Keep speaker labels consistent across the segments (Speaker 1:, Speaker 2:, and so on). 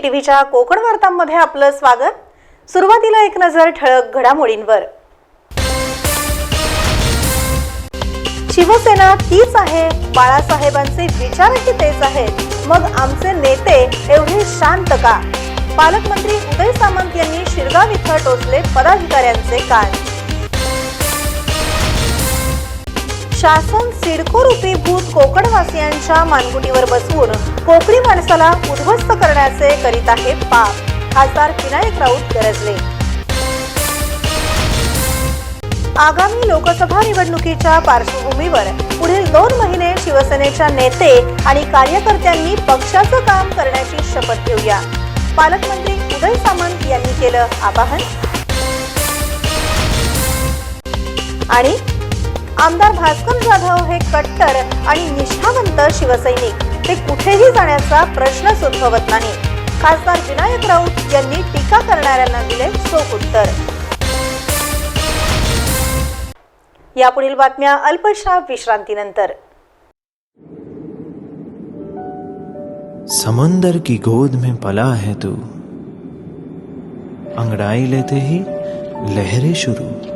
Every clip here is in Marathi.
Speaker 1: टीव्हीच्या कोकण वार्तांमध्ये आपलं स्वागत. सुरुवातीला एक नजर ठळक घडामोडींवर. शिवसेना तीच आहे बाळासाहेबांचे विचारही तेच आहेत. मग आमचे नेते एवढे शांत का? पालकमंत्री उदय सामंत यांनी शिरगाव इथं टोचले पदाधिकाऱ्यांचे कान. शासन सिडको रूपी भूत कोकणवासियांच्या मानगुटीवर बसवून कोकणी माणसाला उद्ध्वस्त करण्याचे करीत आहे पाप. खासदार विनायक राऊत गरजले. आगामी लोकसभा निवडणुकीच्या पार्श्वभूमीवर पुढील दोन महिने शिवसेनेच्या नेते आणि कार्यकर्त्यांनी पक्षाचं काम करण्याची शपथ घेऊया. पालकमंत्री उदय सामंत यांनी केलं आवाहन. आणि आमदार भास्कर जाधव हे कट्टर आणि निष्ठावंत शिवसैनिक. ते कुठेही जाण्याचा प्रश्नच उद्भवत नाही. खासदार विनायक राऊत यांनी टीका करणाऱ्यांना दिले चोख उत्तर. यापुढील बातम्या अल्पशा विश्रांतीनंतर.
Speaker 2: समंदर की गोद में पला है तू. अंगड़ाई लेते ही लहरें शुरू.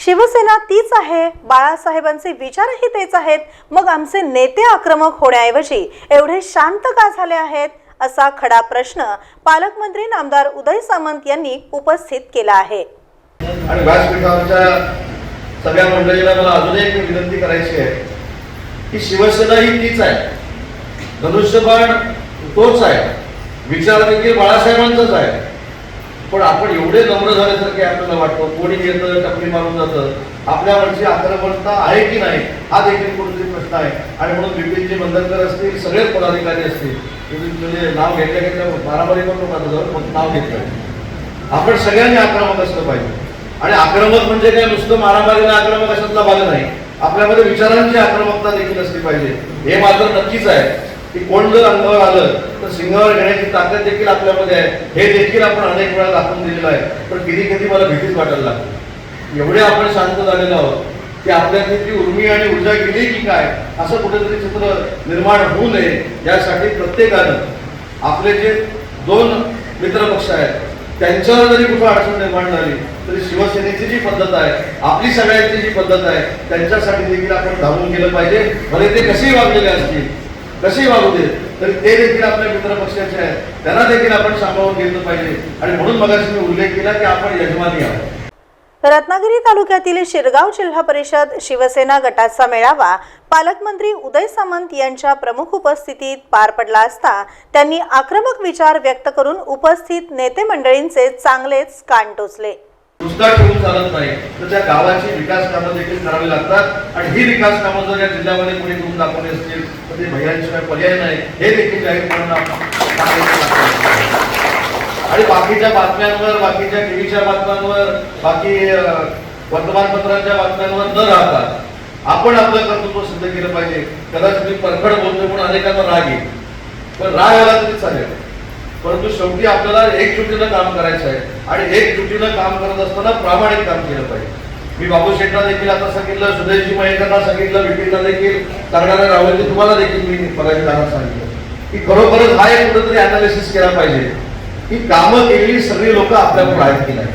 Speaker 1: शिवसेना तीच आहे. बाळासाहेबांचे विचारही तेच आहेत. मग आमचे नेते आक्रमक होण्याऐवजी एवढे शांत का झाले आहेत? असा खडा प्रश्न पालकमंत्री नामदार उदय सामंत यांनी उपस्थित केला आहे.
Speaker 3: आणि व्यासपीठावरच्या सगळ्या मंडळीला मला अजून एक विनंती करायची आहे की शिवसेना ही तीच आहे. धनुष्यबाण तोच आहे. विचार देखील बाळासाहेबांचाच आहे. पण आपण एवढे नम्र झाल्यासारखे आपल्याला वाटतं. कोणी येतं टपरी मारून जातं. आपल्यावरची आक्रमकता आहे की नाही हा देखील कुठेतरी प्रश्न आहे. आणि म्हणून बिपिनजी बंधनकर असतील सगळे पदाधिकारी असतील म्हणजे नाव घेतल्या घेतल्या मारामारी पण नको जाऊन नाव घेतलं आपण सगळ्यांनी आक्रमक असलं पाहिजे. आणि आक्रमक म्हणजे काय? नुसतं मारामारीला आक्रमक अशातला भाग नाही. आपल्यामध्ये विचारांची आक्रमकता देखील असली पाहिजे. हे मात्र नक्कीच आहे. की कोण जर अंगावर आलं तर सिंगावर घेण्याची ताकद देखील आपल्यामध्ये आहे. हे देखील आपण अनेक वेळा दाखवून दिलेलं आहे. पण कधी कधी मला भीतीच वाटायला लागते एवढे आपण शांत झालेलो आहोत की आपल्यातली ती उर्मी आणि ऊर्जा गेली की काय असं कुठेतरी चित्र निर्माण होऊ नये. यासाठी प्रत्येकानं आपले जे दोन मित्रपक्ष आहेत त्यांच्यावर जरी कुठं अडचण निर्माण झाली तरी शिवसेनेची जी पद्धत आहे आपली सगळ्यांची जी पद्धत आहे त्यांच्यासाठी देखील आपण धावून गेलं पाहिजे. भले ते कसेही वागलेले असतील कसेही वागू दे. तरी ते देखील आपल्या मित्र पक्षाचे आहेत. त्यांना देखील आपण सांभाळून घेतलं पाहिजे. आणि म्हणून मगाशी मी उल्लेख केला की आपण यजमानी आहोत.
Speaker 1: रत्नागिरी तालुक्यातील शिरगाव जिल्हा परिषद शिवसेना गटाचा मेळावा पालकमंत्री उदय सामंत यांच्या प्रमुख उपस्थितीत पार पडला असता त्यांनी आक्रमक विचार व्यक्त करून उपस्थित नेते मंडळींचे चांगलेच कान टोचले.
Speaker 3: नुसता ठेवून चालत नाही. तर त्या गावाची विकास कामं देखील करावी लागतात. आणि ही विकास कामं जर या जिल्ह्यामध्ये कोणी करून दाखवली असतील तर ते भैयांशिवाय पर्याय नाही. हे देखील जाहीरपणे आणि बाकीच्या बातम्यांवर बाकीच्या टीव्हीच्या बातम्यांवर बाकी वर्तमानपत्रांच्या बातम्यांवर न राहता आपण आपलं कर्तृत्व सिद्ध केलं पाहिजे. कदाचित मी परखड बोलतोय म्हणून अनेकांना राग येईल. पण राग आला तरी चालेल. परंतु शेवटी आपल्याला एकजुटीनं काम करायचं आहे. आणि एकजुटीनं काम करत असताना प्रामाणिक काम केलं पाहिजे. मी बाबू शेठना देखील आता सांगितलं सुदेशजी मयेकरांना सांगितलं विपिनला देखील करणाऱ्या राहुलजी तुम्हाला देखील मी बघायला जाणार सांगितलं. की खरोखरच हा एक कुठंतरी अनालिसिस केला पाहिजे. की कामं केलेली सगळी लोक आपल्याकडून आहेत की नाही?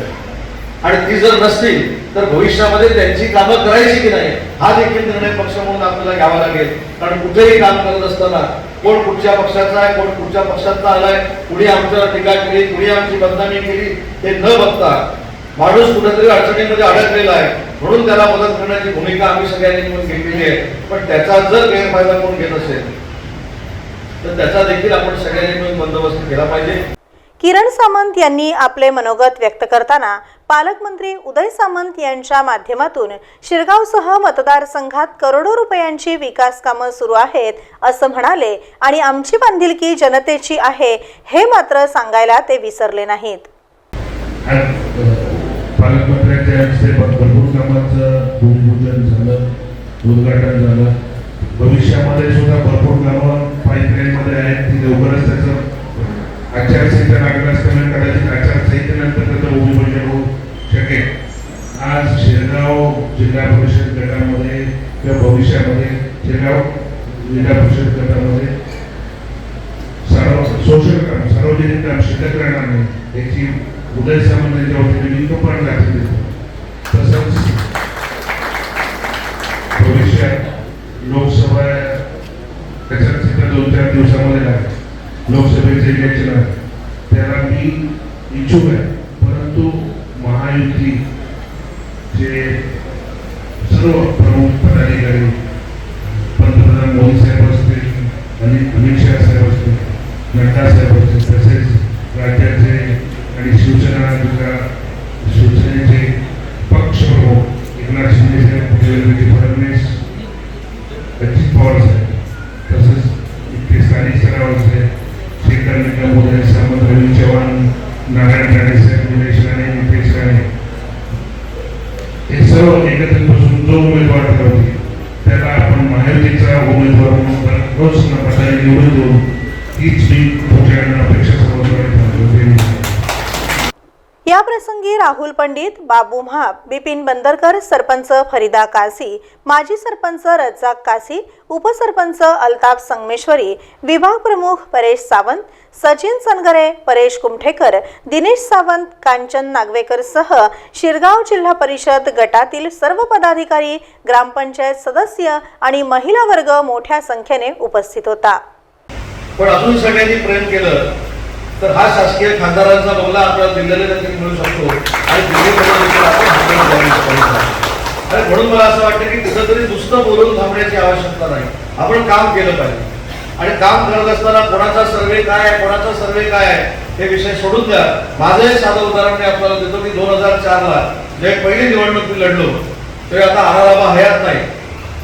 Speaker 3: आणि ती जर नसतील तर भविष्यामध्ये त्यांची कामं करायची की नाही? हा देखील निर्णय पक्ष म्हणून आपल्याला घ्यावा लागेल. कारण कुठेही काम करत असताना कोण कुठच्या पक्षाचा आहे कोण कुठच्या पक्षाचा आलाय कुणी आमच्यावर टीका केली कुणी आमची बदनामी केली हे न बघता माणूस कुठेतरी अडचणीमध्ये अडकलेला आहे. म्हणून त्याला मदत करण्याची भूमिका आम्ही सगळ्यांनी म्हणून घेतलेली आहे. पण त्याचा जर गैरफायदा कोण घेत असेल तर त्याचा देखील आपण सगळ्यांनी मिळून बंदोबस्त केला पाहिजे.
Speaker 1: किरण सामंत यांनी आपले मनोगत व्यक्त करताना पालकमंत्री उदय सामंत यांच्या माध्यमातून शिरगावसह मतदारसंघात करोडो रुपयांची विकास कामं सुरू आहेत असं म्हणाले आणि आमची बांधिलकी जनतेची आहे हे मात्र सांगायला ते विसरले नाहीत.
Speaker 4: उद्घाटन झालं. भविष्यामध्ये सुद्धा भरपूर कामं पाईपलाईनमध्ये आहेत ती लवकरच त्याचं आचारसंहिता लागत असताना कदाचित आचारसंहितेनंतर त्याचं भूमिपूजन होऊ शकेल आज शिरगाव जिल्हा परिषद गटामध्ये किंवा भविष्यामध्ये शिरगाव जिल्हा परिषद गटामध्ये सर्व सोशल काम सार्वजनिक काम शिल्लक राहणार नाही याची उदय सामंत वतीने मी तो पण लक्ष तसंच भविष्यात लोकसभा त्याच्यात तिथं दोन चार दिवसामध्ये आहे लोकसभेचे इलेक्शन आहे त्याला मी इच्छुक आहे परंतु महायुती जे सर्व प्रमुख पदाधिकारी पंतप्रधान मोदी साहेब असतील आणि अमित शहा साहेब असतील नड्डा साहेब असतील तसेच राज्याचे आणि शिवसेना विका शिवसेनेचे पक्षप्रमुख एकनाथ शिंदे साहेब देवेंद्रजी फडणवीस अजित पवार साहेब तसंच इतके स्थानिक स्तरावरचे शेखर सामंत रवी चव्हाण नारायण राणे साहेब निलेश राणे नितेश राणे. हे सर्व एकत्र बसून जो उमेदवार ठरवते त्याला आपण महायुतीचा उमेदवार म्हणून घोषणा नफादारी निवडून देऊन हीच मी पुढच्या अपेक्षा सर्वत्र
Speaker 1: या प्रसंगी राहुल पंडित बाबू म्हाप बिपिन बंदरकर सरपंच फरीदा कासी माजी सरपंच रज्जाक कासी उपसरपंच अल्ताफ संगमेश्वरी विभाग प्रमुख परेश सावंत सचिन सनगरे परेश कुमठेकर दिनेश सावंत कांचन नागवेकर सह शिरगाव जिल्हा परिषद गटातील सर्व पदाधिकारी ग्रामपंचायत सदस्य आणि महिला वर्ग मोठ्या संख्येने उपस्थित होता.
Speaker 3: पण अजून सगळ्यांनी प्रेम केलं. तर हा शासकीय खासदारांचा बंगला आपल्याला दिल्लीला देखील मिळू शकतो. आणि दिल्लीमध्ये देखील आपण आणि म्हणून मला असं वाटतं की तिथं तरी नुसतं बोलून थांबण्याची आवश्यकता नाही. आपण काम केलं पाहिजे. आणि काम करत असताना कोणाचा सर्वे काय आहे कोणाचा सर्वे काय आहे हे विषय सोडून द्या. माझं एक साधं उदाहरण मी आपल्याला देतो की दोन हजार चारला जे पहिली निवडणूक मी लढलो ते आता आराराबा हयात नाही.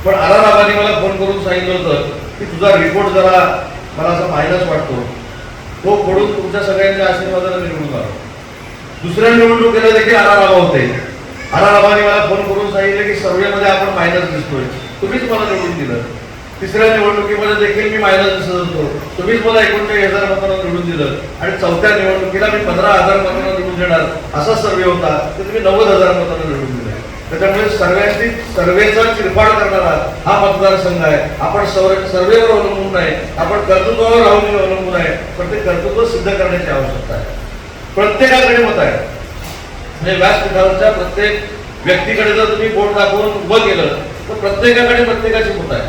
Speaker 3: पण आराराबाने मला फोन करून सांगितलं होतं की तुझा रिपोर्ट जरा मला असा मायनस वाटतो. तो फोडून तुमच्या सगळ्यांच्या आशीर्वादाने निवडून आलो दुसऱ्या निवडणुकीला देखील आराराबा होते. आराराबाने मला फोन करून सांगितलं की सर्वेमध्ये आपण मायनस दिसतोय. तुम्हीच मला निवडून दिलं. तिसऱ्या निवडणुकीमध्ये देखील मी मायनस दिसत होतो तुम्हीच मला एकोणचाळीस हजार मतांना निवडून दिलं. आणि चौथ्या निवडणुकीला मी पंधरा हजार मतांना निवडून देणार. असा सर्वे होता. तर तुम्ही नव्वद हजार मतांना निवडून दिला. त्याच्यामुळे सर्वांची सर्वेचा चिरफाड करणारा हा मतदारसंघ आहे. आपण सर्व- सर्वेवर अवलंबून नाही. आपण कर्तृत्वावर राहून अवलंबून आहे. पण ते कर्तृत्व सिद्ध करण्याची आवश्यकता आहे. प्रत्येकाकडे मत आहे. म्हणजे व्यासपीठावरच्या प्रत्येक व्यक्तीकडे जर तुम्ही बोट दाखवून उभं केलं तर प्रत्येकाकडे प्रत्येकाची मत आहे.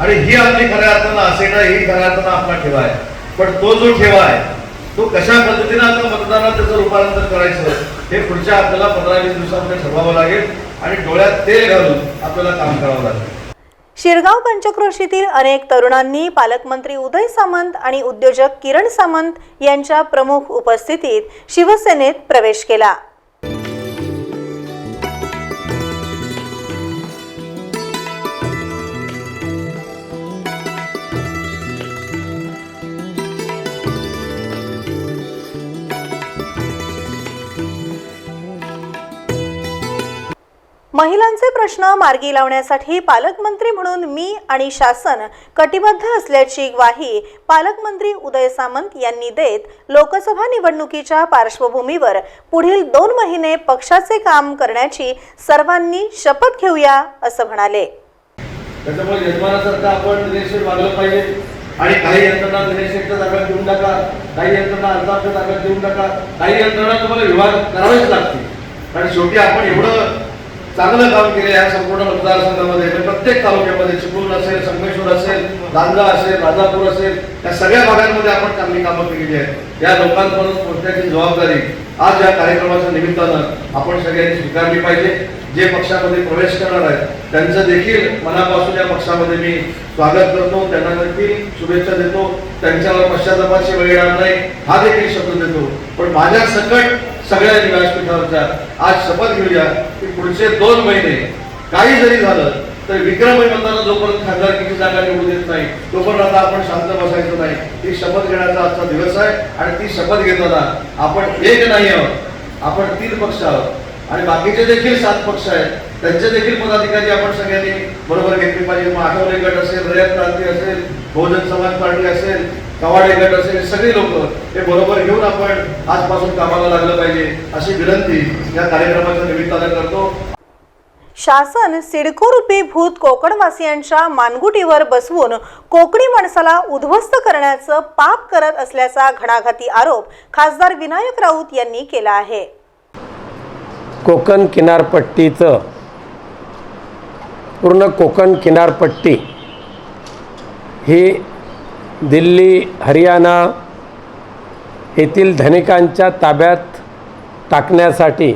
Speaker 3: आणि ही आपली खऱ्या अर्थानं असेट ही खऱ्या अर्थानं आपला ठेवा आहे. पण तो जो ठेवा आहे तो कशा पद्धतीने आता मतदानात त्याचं रूपांतर करायचं हे पुढच्या आपल्याला पंधरा वीस दिवसामध्ये ठरवावं लागेल आणि डोळ्यात तेल घालून आपल्याला काम करावं लागेल.
Speaker 1: शिरगाव पंचक्रोशीतील अनेक तरुणांनी पालकमंत्री उदय सामंत आणि उद्योजक किरण सामंत यांच्या प्रमुख उपस्थितीत शिवसेनेत प्रवेश केला. महिलांचे प्रश्न मार्गी लावण्यासाठी पालकमंत्री म्हणून मी आणि शासन कटिबद्ध असल्याची ग्वाही पालकमंत्री उदय सामंत यांनी देत लोकसभा निवडणुकीच्या पार्श्वभूमीवर पुढील दोन महिने पक्षाचे काम करण्याची सर्वांनी शपथ घेऊया असं म्हणाले.
Speaker 3: आणि काही यंत्रणा दिनेशेटच्या ताब्यात देऊन टाका. काही यंत्रणा अल्ताफच्या ताब्यात देऊन टाका. काही यंत्रणा तुम्हाला विभाग करावेच लागतील. कारण शेवटी आपण एवढं चांगलं काम केलं या संपूर्ण मतदारसंघामध्ये. म्हणजे प्रत्येक तालुक्यामध्ये चिपळूण असेल संगमेश्वर असेल दांगा असेल राजापूर असेल या सगळ्या भागांमध्ये आपण चांगली कामं केलेली आहेत. या लोकांपर्यंत पोहोचण्याची जबाबदारी आज या कार्यक्रमाच्या निमित्तानं आपण सगळ्यांनी स्वीकारली पाहिजे. जे पक्षामध्ये प्रवेश करणार आहेत त्यांचं देखील मनापासून या पक्षामध्ये मी स्वागत करतो. त्यांना देखील शुभेच्छा देतो. त्यांच्यावर पश्चातापाची वेळ येणार नाही. हा देखील शब्द देतो. पण माझ्या सकट सगळ्या व्यासपीठावरच्या आज शपथ घेऊया की पुढचे दोन महिने काही जरी झालं तर विक्रमी मतानं जोपर्यंत खासदारकीची जागा निवडून देत नाही तोपर्यंत आता आपण शांत बसायचं नाही. ती शपथ घेण्याचा आजचा दिवस आहे आणि ती शपथ घेताना आपण एक नाही आहोत आपण तीन पक्ष आहोत. आणि बाकीचे देखील सात पक्ष आहेत. त्यांचे देखील पदाधिकारी आपण सगळ्यांनी बरोबर घेतले पाहिजे. मग आठवले गट असेल रयत क्रांती असेल बहुजन समाज पार्टी असेल कवाडे गट असेल सगळी लोक हे बरोबर घेऊन आपण आजपासून कामाला लागलं पाहिजे अशी विनंती या कार्यक्रमाच्या निमित्तानं करतो.
Speaker 1: शासन सिडको रूपी भूत कोकणवासियांच्या मानगुटीवर बसवून कोकणी माणसाला उद्ध्वस्त करण्याचं पाप करत असल्याचा घणाघाती आरोप खासदार विनायक राऊत यांनी केला आहे.
Speaker 5: कोकण किनारपट्टीचं पूर्ण कोकण किनारपट्टी ही दिल्ली हरियाणा येथील धनिकांच्या ताब्यात टाकण्यासाठी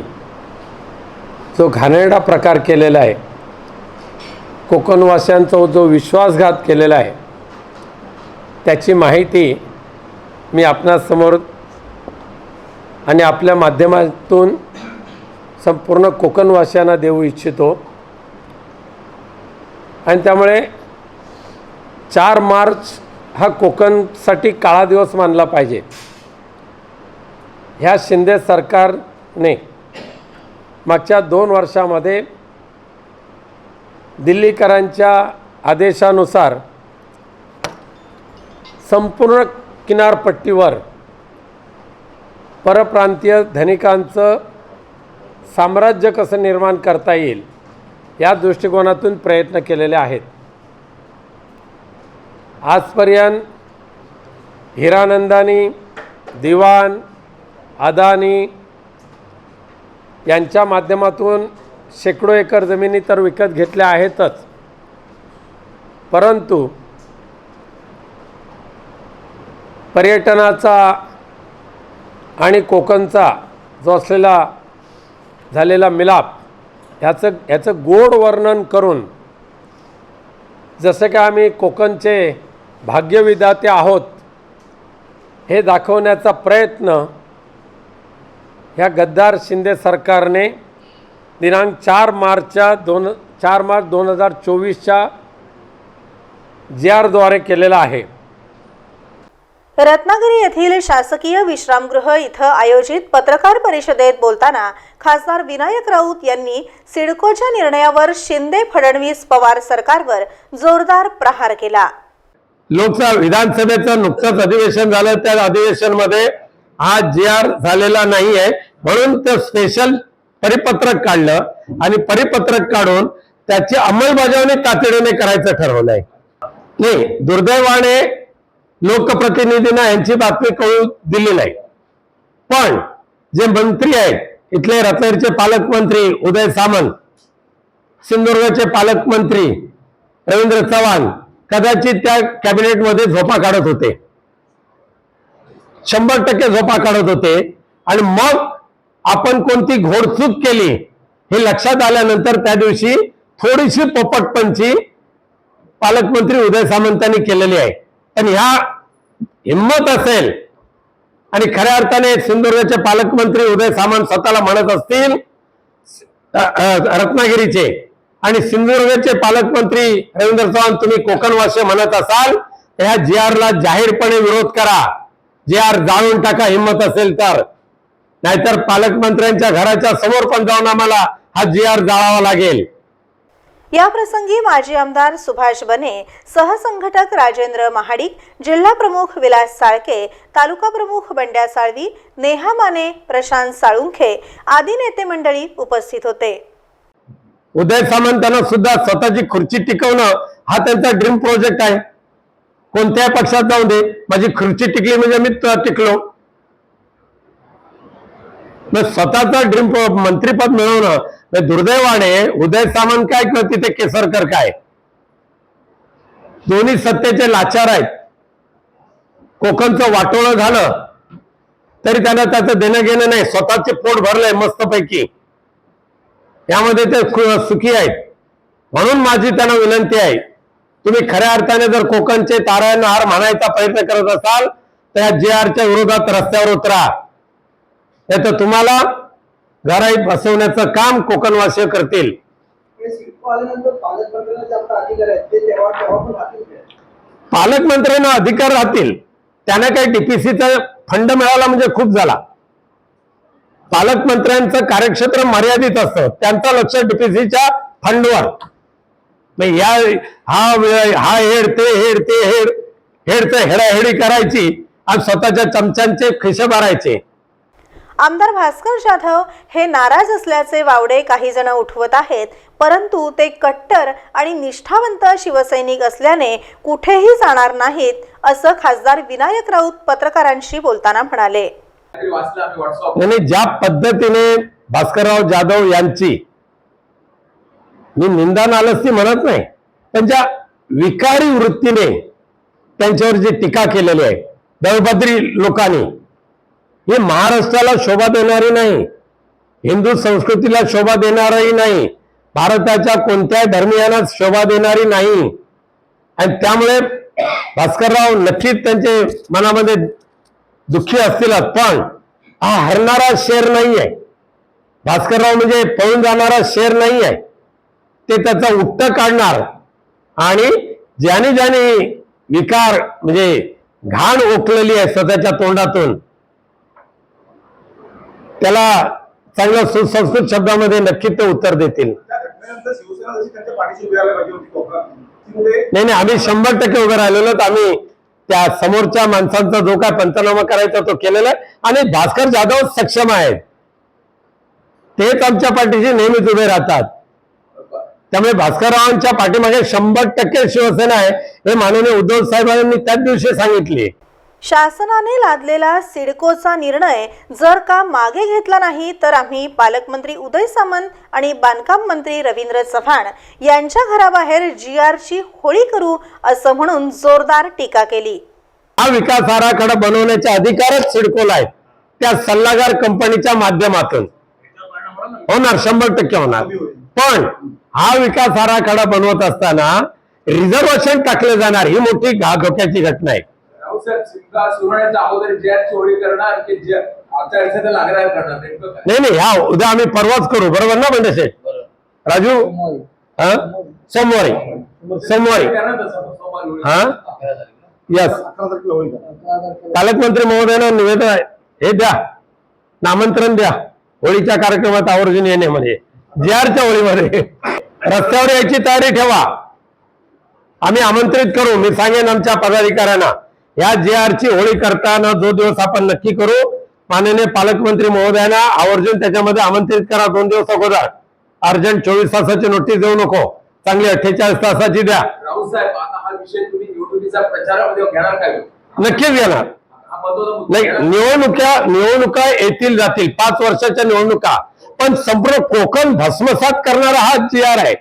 Speaker 5: जो घाणेरडा प्रकार केलेला आहे कोकणवासियांचा जो विश्वासघात केलेला आहे त्याची माहिती मी आपणासमोर आणि आपल्या माध्यमातून संपूर्ण कोकणवासियांना देऊ इच्छितो. आणि त्यामुळे चार मार्च हा कोकणसाठी काळा दिवस मानला पाहिजे. ह्या शिंदे सरकारने मागच्या दोन वर्षामध्ये दिल्लीकरांच्या आदेशानुसार संपूर्ण किनारपट्टीवर परप्रांतीय धनिकांचं साम्राज्य कसं निर्माण करता येईल या दृष्टिकोनातून प्रयत्न केलेले आहेत. आजपर्यंत हिरानंदानी दिवाण अदानी यांच्या माध्यमातून शेकडो एकर जमिनी तर विकत घेतल्या आहेतच. परंतु पर्यटनाचा आणि कोकणचा जो असलेला झालेला मिलाप ह्याचं ह्याचं गोड वर्णन करून जसं की आम्ही कोकणचे भाग्यविधाते आहोत हे दाखवण्याचा प्रयत्न ह्या गद्दार शिंदे सरकारने दिनांक चार मार्चच्या दोन चार मार्च दोन हजार चोवीसच्या जी आरद्वारे केलेला आहे.
Speaker 1: रत्नागिरी येथील शासकीय विश्रामगृह इथं आयोजित पत्रकार परिषदेत बोलताना खासदार विनायक राऊत यांनी सिडकोच्या निर्णयावर शिंदे फडणवीस पवार सरकारवर जोरदार प्रहार केला.
Speaker 5: लोकसभा विधानसभेचं नुकतंच अधिवेशन झालं. त्या अधिवेशनमध्ये हा जी आर झालेला नाही आहे म्हणून ते स्पेशल परिपत्रक काढलं आणि परिपत्रक काढून त्याची अंमलबजावणी तातडीने करायचं ठरवलंय. नाही दुर्दैवाने लोकप्रतिनिधींना यांची बातमी कळू दिली नाही. पण जे मंत्री आहेत इथले रत्नागिरीचे पालकमंत्री उदय सामंत सिंधुदुर्गचे पालकमंत्री रवींद्र चव्हाण कदाचित त्या कॅबिनेटमध्ये झोपा काढत होते. शंभर टक्के झोपा काढत होते. आणि मग आपण कोणती घोडचूक केली हे लक्षात आल्यानंतर त्या दिवशी थोडीशी पोपटपंची पालकमंत्री उदय सामंतांनी केलेली आहे. पण ह्या हिंमत असेल आणि खऱ्या अर्थाने सिंधुदुर्गचे पालकमंत्री उदय सामंत स्वतःला म्हणत असतील रत्नागिरीचे. आणि सिंधुदुर्गचे पालकमंत्री रवींद्र चव्हाण तुम्ही कोकणवासी म्हणत असाल या जी आरला जाहीरपणे विरोध करा. जी आर जाळून टाका हिंमत असेल तर. नाहीतर पालकमंत्र्यांच्या घराच्या समोर पण जाऊन आम्हाला हा जी आर जाळावा लागेल.
Speaker 1: या प्रसंगी माजी आमदार सुभाष बने सहसंघटक राजेंद्र महाडिक जिल्हा प्रमुख विलास साळके तालुका प्रमुख बंड्या साळवी नेहा माने प्रशांत साळुंखे आदी नेते मंडळी उपस्थित होते.
Speaker 5: उदय सामंतांना सुद्धा स्वतःची खुर्ची टिकवणं हा त्यांचा ड्रीम प्रोजेक्ट आहे. कोणत्याही पक्षात जाऊ दे माझी खुर्ची टिकली म्हणजे मी टिकलो. मग स्वतःचा ड्रीम मंत्रीपद मिळवणं दुर्दैवाने उदय सामंत काय किंवा तिथे केसरकर काय? दोन्ही सत्तेचे लाचार आहेत. कोकणचं वाटोळं झालं तरी त्यांना त्याचं देणं घेणं नाही. स्वतःचे पोट भरलंय मस्तपैकी. यामध्ये ते सुखी आहेत. म्हणून माझी त्यांना विनंती आहे तुम्ही खऱ्या अर्थाने जर कोकणचे तारायण हार म्हणायचा प्रयत्न करत असाल तर या जे आरच्या विरोधात रस्त्यावर उतरा. नाही तर तुम्हाला घराई बसवण्याचं काम कोकणवासीय करतील?
Speaker 6: पालकमंत्र्यांना अधिकार राहतील
Speaker 5: त्यांना काही डीपीसीचा फंड मिळाला म्हणजे खूप झाला. पालकमंत्र्यांचं कार्यक्षेत्र मर्यादित असतं. त्यांचं लक्ष डीपीसीच्या फंडवर. या हा हा हेड ते हेड ते हेड हेडचं हेडाहेडी करायची आणि स्वतःच्या चमच्यांचे खिसे भरायचे.
Speaker 1: आमदार भास्कर जाधव हे नाराज असल्याचे वावडे काही जण उठवत आहेत परंतु ते कट्टर आणि निष्ठावंत शिवसैनिक असल्याने कुठेही जाणार नाहीत असं खासदार विनायक राऊत पत्रकारांशी बोलताना म्हणाले.
Speaker 5: आणि ज्या पद्धतीने भास्करराव जाधव यांची मी निंदा नालस्ती म्हणत नाही त्यांच्या विकारी वृत्तीने त्यांच्यावर जी टीका केलेली आहे दळभद्री लोकांनी हे महाराष्ट्राला शोभा देणारी नाही हिंदू संस्कृतीला शोभा देणारही नाही भारताच्या कोणत्याही धर्मियांना शोभा देणारी नाही. आणि त्यामुळे भास्करराव नक्कीच त्यांचे मनामध्ये दुःखी असतीलच पण हा हरणारा शेर नाही आहे भास्करराव म्हणजे पळून जाणारा शेर नाही आहे ते त्याचा उट्ट काढणार आणि ज्याने ज्याने विकार म्हणजे घाण ओकलेली आहे स्वतःच्या तोंडातून त्याला चांगल्या सुसंस्कृत शब्दामध्ये नक्की ते उत्तर देतील. नाही नाही आम्ही शंभर टक्के उभे राहिलेलो. आम्ही त्या समोरच्या माणसांचा जो काय पंचनामा करायचा तो केलेला आहे. आणि भास्कर जाधव सक्षम आहेत. तेच आमच्या पार्टीशी नेहमीच उभे राहतात. त्यामुळे भास्कररावांच्या पाठीमागे शंभर टक्के शिवसेना आहे हे माननीय उद्धव साहेबांनी त्याच दिवशी सांगितले.
Speaker 1: शासनाने लादलेला सिडकोचा निर्णय जर का मागे घेतला नाही तर आम्ही पालकमंत्री उदय सामंत आणि बांधकाम मंत्री रवींद्र चव्हाण यांच्या घराबाहेर जी आरची होळी करू असं म्हणून जोरदार टीका केली.
Speaker 5: हा विकास आराखडा बनवण्याचे अधिकारच सिडकोला आहेत त्या सल्लागार कंपनीच्या माध्यमातून. होणार शंभर टक्के होणार. पण हा विकास आराखडा बनवत असताना रिझर्वेशन टाकले जाणार ही मोठी घा धोक्याची घटना आहे. नाही नाही ह्या उद्या आम्ही परवाच करू. बरोबर ना म्हणजे शेठ राजू? हा? सोमवारी. सोमवारी. हा? यस
Speaker 6: अकरा तारखेला होईल का?
Speaker 5: पालकमंत्री महोदयानं निवेदन आहे. हे द्या. नामंत्रण द्या. होळीच्या कार्यक्रमात आवर्जून येणे म्हणजे जी आरच्या होळीमध्ये रस्त्यावर यायची तयारी ठेवा. आम्ही आमंत्रित करू. मी सांगेन आमच्या पदाधिकाऱ्यांना. या जी आरची होळी करताना जो दिवस आपण नक्की करू माननीय पालकमंत्री महोदयांना आवर्जून त्याच्यामध्ये आमंत्रित करा दोन दिवस अगोदर. अर्जंट चोवीस तासाची नोटीस देऊ नको. चांगली अठ्ठेचाळीस तासाची द्या.
Speaker 7: राऊसाहेब आता हा विषय तुम्ही निवडणुकीचा प्रचारामध्ये घेणार काय
Speaker 5: नक्कीच घेणार. नाही. निवडणुका निवडणुका येतील जातील पाच वर्षाच्या निवडणुका. पण संपूर्ण कोकण भस्मसात करणारा हा जी आर आहे.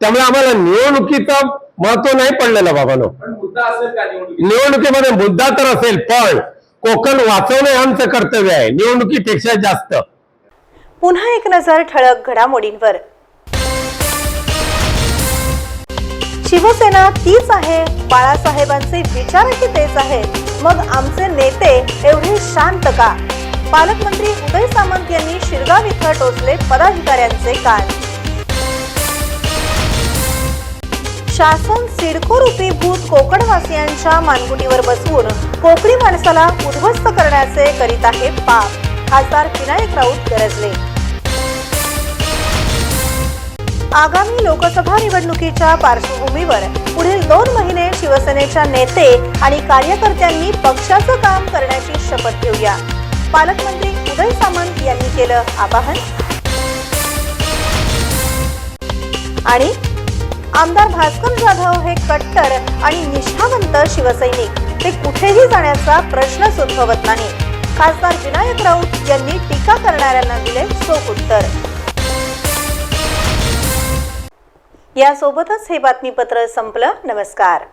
Speaker 5: त्यामुळे आम्हाला निवडणुकीचं महत्त्व नाही पडलेलं बाबानो
Speaker 7: पण मुद्दा असेल का निवडणुकीत?
Speaker 5: निवडणुकीमध्ये मुद्दा तर असेल पण कोकण वाचवणे हे आमचं कर्तव्य आहे. निवडणुकीपेक्षा जास्त.
Speaker 1: पुन्हा एक नजर ठळक घडामोडींवर. शिवसेना तीच आहे बाळासाहेबांचे विचारही तेच आहेत मग आमचे नेते एवढे शांत का? पालकमंत्री उदय सामंत यांनी शिरगाव इथं टोचले पदाधिकाऱ्यांचे कान. शासन सिडको रूपीभूत कोकणवासियांच्या मानगुटीवर बसवून कोकणी माणसाला उद्ध्वस्त करण्याचे करीत आहे पाप. खासदार विनायक राऊत गरजले. आगामी लोकसभा निवडणुकीच्या पार्श्वभूमीवर पुढील दोन महिने शिवसेनेच्या नेते आणि कार्यकर्त्यांनी पक्षाचं काम करण्याची शपथ घेऊया. पालकमंत्री उदय सामंत यांनी केलं आवाहन. आणि आमदार भास्कर जाधव हे कट्टर आणि निष्ठावंत शिवसैनिक. ते कुठेही जाण्याचा प्रश्न उद्भवत नाही. खासदार विनायक राऊत यांनी टीका करणाऱ्यांना दिले चोख उत्तर. यासोबतच हे बातमीपत्र संपलं. नमस्कार.